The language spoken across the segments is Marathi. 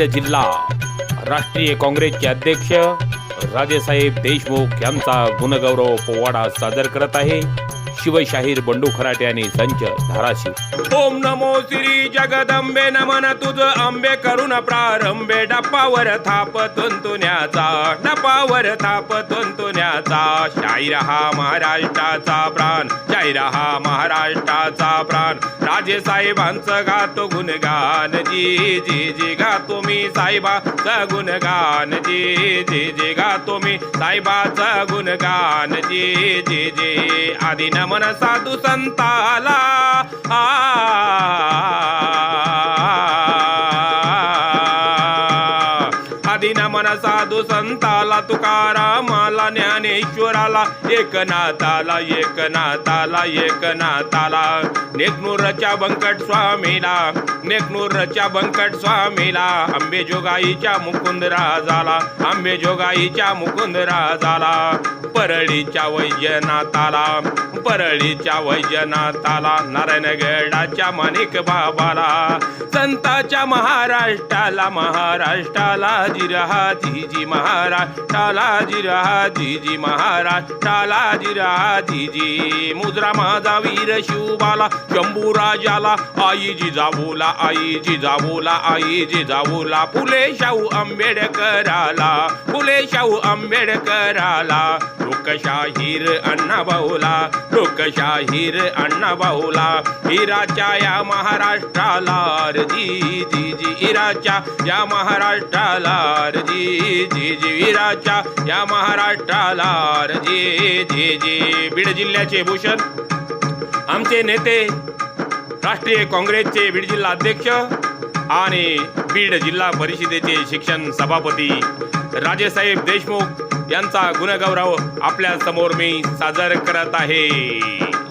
बीड जिल्हा. राष्ट्रीय काँग्रेसचे अध्यक्ष राजेसाहेब देशमुख यांचा गुणगौरव पोवाडा सादर करत आहे. शिवशाहीर बंडू खराटे आणि संच धाराशिव. ओम नमो श्री जगदंबे नमन तुझ आंबे करून प्रारंभे. डपावर थाप तुंतुण्याचा डपावर थाप तुंतुण्याचा शाहीर हा महाराष्ट्राचा प्राण शाहीर हा महाराष्ट्राचा प्राण. राजे साहेबांचं गातो गुणगान जी जी जी गातो मी साहेबाचं गुणगान. जी जी जी गातो मी साहेबाचं गुणगान. जी जी जी आदिनम नमन साधू संताला आधी मन साधू संताला तुकारामाला ज्ञानेश्वराला एकनाथाला एकनाथाला एकनाथाला. नेकनूरच्या बंकट स्वामीला नेकनूरच्या बंकट स्वामीला. आंबेजोगाईच्या मुकुंद राजाला आंबेजोगाईच्या मुकुंद राजाला. परळीच्या वैजनाथाला परळीच्या वैजनाथाला. नारायणगडाच्या माणिक बाबाला संताच्या महाराष्ट्राला महाराष्ट्राला जिरहा जीजी महाराज जिरहा जीजी महाराज जिरहा जीजी मुद्रा माझा वीर शिवबाला शंभू राजाला आई जिजाऊला आई जिजाऊला आई जिजाऊला फुले शाहू आंबेडकराला फुले शाहू आंबेडकराला. लोकशाहीर अण्णा भाऊला लोकशाहीर अण्णा भाऊला. हिराच्या या महाराष्ट्राला रे जी जी या महाराष्ट्राला रजी जी जी या महाराष्ट्राला रजी जी जी जी. बीड जिल्ह्याचे भूषण आमचे नेते राष्ट्रीय काँग्रेसचे बीड जिल्हा अध्यक्ष आणि बीड जिल्हा परिषदेचे शिक्षण सभापती राजेसाहेब देशमुख यांचा गुणगौरव आपल्यासमोर मी सादर करत आहे.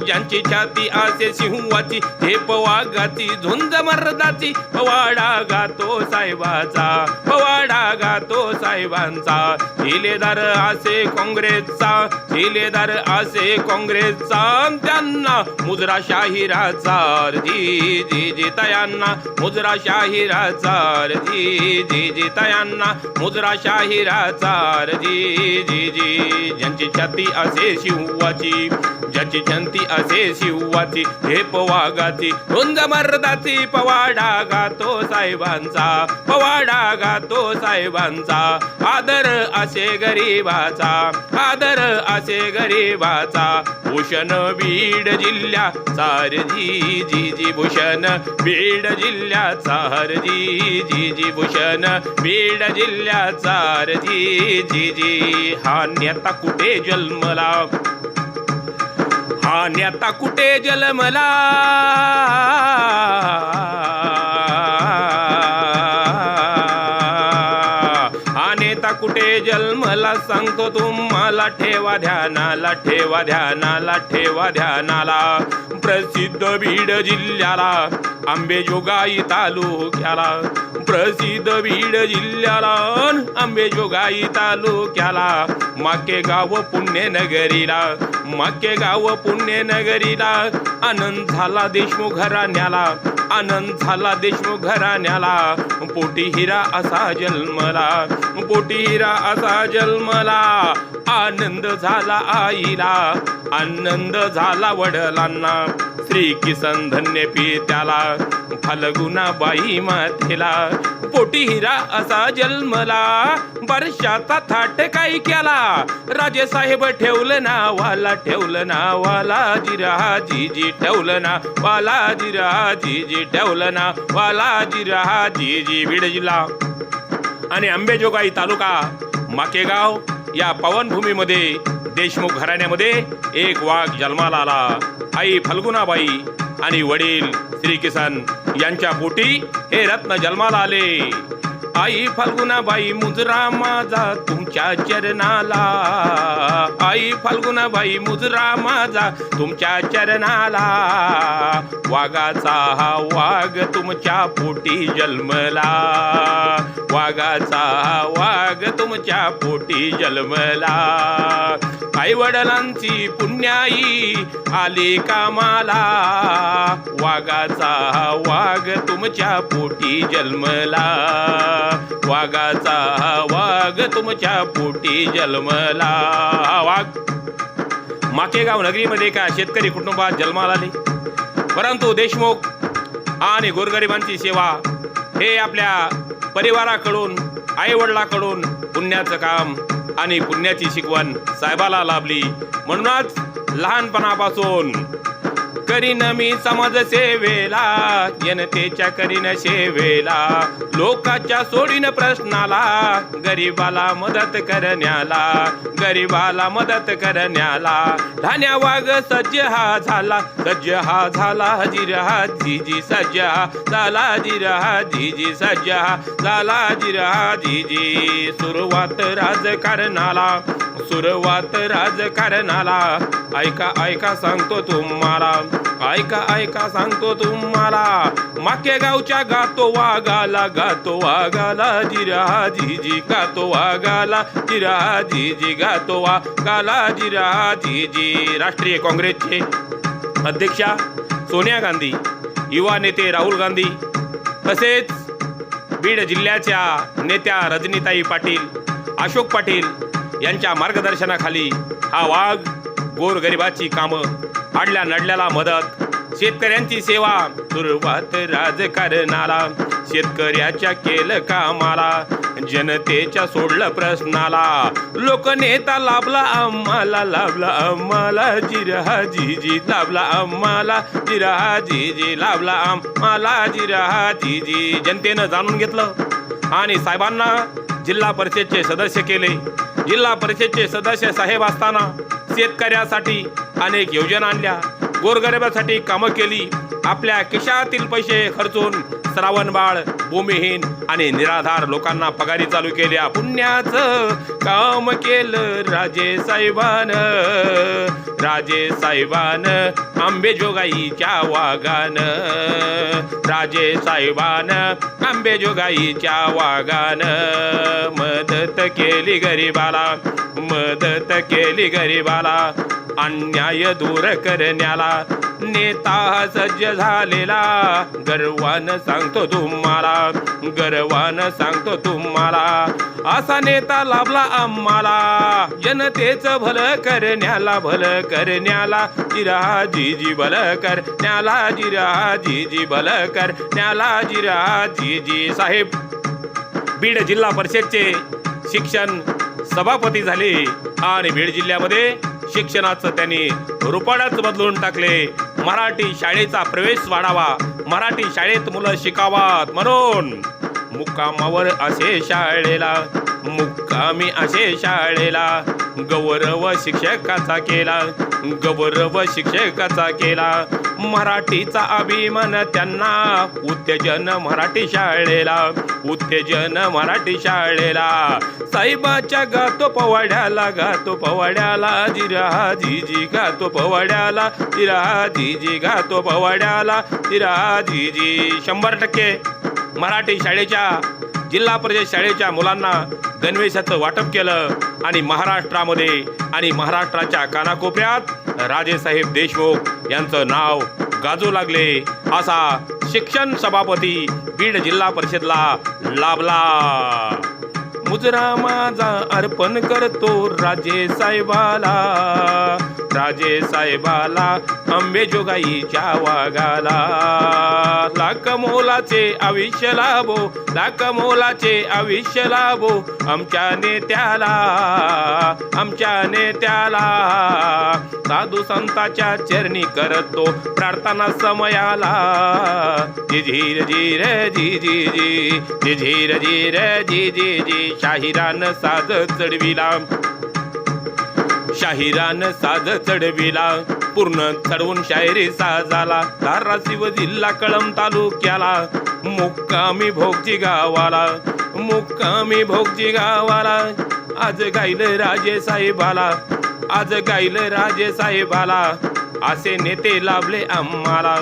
ज्यांची छाती आसे सिंहाची झेप वाघाची झुंज मर्दाची. पवाडा गातो साहेबाचा पवाडा गातो साहेबांचा. शिलेदार आसे काँग्रेसचा शिलेदार आसे काँग्रेसचा. त्यांना मुजरा शाहिराचा जी जी जी तयांना मुजरा शाहिराचा जी जी जी तयांना मुजरा शाहिराचा जी जी जी. ज्यांची छाती असे शिवाची ज्याची छंती असे शिवाची झेप वाघाची रुंज मर्दाची पवाडा गातो साहेबांचा पवाडा गातो साहेबांचा. आदर असे गरीबाचा आदर असे गरीबाचा. भूषण बीड जिल्ह्या सारजी जी जी भूषण. बीड जिल्ह्या सारजी जी जी भूषण. बीड जिल्ह्या सारजी जी जी. जी हा नेता कुठे जन्मला? हा कुठे जलमला हा कुठे जन्मला सांगतो तुम ध्यानाला ठेवा ध्यानाला ठेवा ध्यानाला ठेवा ध्यानाला. प्रसिद्ध बीड जिल्ह्याला आंबेजोगाई तालुक्याला. प्रसिद्ध बीड जिल्ह्याला आंबेजोगाई तालुक्याला. माके गाव पुण्यनगरीला माके गाव पुण्यनगरीला. आनंद झाला देशमुख घराण्याला आनंद झाला देशमुख घराण्याला. पोटी हिरा असा जन्मला. पोटी हिरा असा जन्मला. आनंद झाला आईला. आनंद झाला वडिलांना. श्री किसन धन्य पित्याला फाल्गुनाबाई मातेला पोटी हिरा असा जन्मला वर्षाचा थाट काय केला? राजेसाहेब ठेवलं ना वाला ठेवलं नावाला जिरा जीजी ठेवलं ना वाला जिरा जीजी ठेवलं ना वाला जिरा जीजी बीड जिल्हा आणि अंबेजोगाई तालुका माकेगाव या पावनभूमीमध्ये देशमुख घराण्यामध्ये एक वाघ जन्माला आला. आई फल्गुनाबाई आणि वडील श्री किसन यांच्या पोटी हे रत्न जन्माला आले. आई फाल्गुनाबाई मुजरा माझा तुमच्या चरणाला. आई फाल्गुनाबाई मुजरा माझा तुमच्या चरणाला. वाघाचा हा वाघ तुमच्या पोटी जन्मला. वाघाचा वाघ तुमच्या पोटी जन्मला. आई वडिलांची पुण्याई आली कामाला. वाघाचा वाघ तुमच्या पोटी जन्मला. वाघाचा वाघ तुमच्या पोटी जन्मला. वाघ. माकेगाव नगरीमध्ये का शेतकरी कुटुंबात जन्माला आले. परंतु देशमुख आणि गोरगरिबांची सेवा हे आपल्या परिवाराकडून आईवडिलाकडून पुण्याचं काम आणि पुण्याची शिकवण साहेबाला लाभली. म्हणूनच लहानपणापासून करीन मी समाज सेवेला जनतेच्या करीन सेवेला. लोकाच्या सोडीन प्रश्नाला गरीबाला मदत करण्याला गरीबाला मदत करण्याला. ठाण्या वाघ सज्ज हा झाला सज्ज हा झाला जिरहा जीजी सज्ज हा झाला जिरहा जीजी सज्ज हा झाला जिरहा जीजी. सुरुवात राजकारणाला सुरुवात राजकारणाला. ऐका ऐका सांगतो तुम्हाला. ऐका ऐका सांगतो तुम्हाला. माके गावच्या गातो वागाला गातो वागाला जिरा जीजी गातो वागाला जिरा झिजी गातो वागाला जिरा जीजी राष्ट्रीय काँग्रेसचे अध्यक्षा सोनिया गांधी युवा नेते राहुल गांधी तसेच बीड जिल्ह्याच्या नेत्या रजनीताई पाटील अशोक पाटील यांच्या मार्गदर्शनाखाली हा वाघ गोरगरिबाची कामं आडल्या नडल्याला मदत. शेतकऱ्यांची सेवा. सुरुवात राजकारणाला. शेतकऱ्याच्या केलं कामाला. जनतेच्या सोडलं प्रश्नाला. लोकनेता लाभला आम्हाला लाभला आम्हाला. जिरा जीजी लाभला आम्हाला. जिरा जीजी लाभला आम्हाला. जिरा जीजी जनतेनं जाणून घेतलं. आणि साहेबांना जिल्हा परिषदचे सदस्य केले. जिल्हा परिषदचे सदस्य साहेब असताना शेतकऱ्यासाठी अनेक योजना आणल्या. गोरगरिबासाठी कामं केली. आपल्या खिशातील पैसे खर्चून श्रावणबाळ भूमिहीन आणि निराधार लोकांना पगारी चालू केल्या. पुण्याचं काम केलं राजे साहेबान. राजे साहेबान आंबेजोगाईच्या वागान राजे साहेबान आंबेजोगाईच्या वागान मदत केली गरीबाला मदत केली गरीबाला. अन्याय दूर करण्याला नेता सज्ज झालेला. गर्वान सांगतो तुम्हाला गर्वान सांगतो तुम्हाला. असा नेता लाभला आम्हाला. जनतेचं भल करण्याला भल करण्याला जिरा जीजी भल करण्याला जिरा जीजी भल करण्याला जिरा जीजी साहेब. बीड जिल्हा परिषदचे शिक्षण सभापती झाले आणि बीड जिल्ह्यामध्ये शिक्षणाचं त्यांनी रुपाडाच बदलून टाकले. मराठी शाळेचा प्रवेश वाढावा. मराठी शाळेत मुलं शिकावात म्हणून. मुक्कामावर असे शाळेला मुक्कामी असे शाळेला. गौरव शिक्षकाचा केला. गौरव शिक्षकाचा केला. मराठीचा अभिमान त्यांना. उत्तेजन मराठी शाळेला. उत्तेजन मराठी शाळेला. साहेबाच्या गातो पवाड्याला गातो पवाड्याला. जिरा जीजी गातो पवाड्याला. जिरा जीजी गातो पवाड्याला. जिरा जीजी शंभर टक्के मराठी शाळेच्या जिल्हा परिषद शाळेच्या मुलांना गणवेशाचं वाटप केलं आणि महाराष्ट्रामध्ये आणि महाराष्ट्राच्या कानाकोपऱ्यात राजेसाहेब देशमुख यांचं नाव गाजू लागले. असा शिक्षण सभापती बीड जिल्हा परिषदला लाभला. मुजरा माझा अर्पण करतो राजे साहेबाला राजे साहेबाला अंबेजोगाईच्या वागाला लाख मोलाचे आयुष्य लाभो लाख मोलाचे आयुष्य लाभो आमच्या नेत्याला आमच्या नेत्याला साधू संताच्या चरणी करतो प्रार्थना समयाला जी झीर झीर जी जी जी जी झीर झीर जी जी जी शाहिरान साज चढविला शाहिरान साध चढविला. पूर्ण चढवून शायरी साजाला. धाराशिव जिल्हा कळम तालुक्याला. मुक्कामी भोगजी गावाला. मुक्कामी भोगजी गावाला. आज गाईल राजे साहेबाला. आज गाईल राजे साहेबाला. असे नेते लाभले आम्हाला.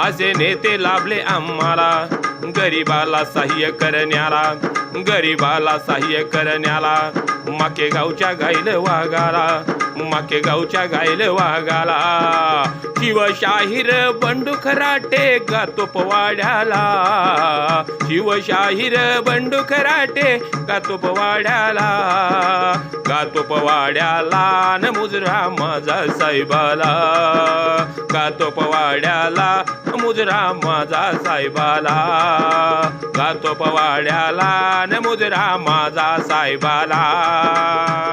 असे नेते लाभले आम्हाला. गरीबाला सहाय्य करण्याला गरीबाला सहाय्य करण्याला माके गावच्या गाईल वाघाला माके गावच्या गाईल वाघाला. शिवशाहीर बंडू खराटे गातो पवाड्याला शिवशाहीर बंडू खराटे गातो पवाड्याला गातो पवाड्याला न मुजरा माझा साहेबाला गातो पवाड्याला मुजरा माझा साहेबाला. गातो पवाड्याला न मुजरा माझा साहेबाला.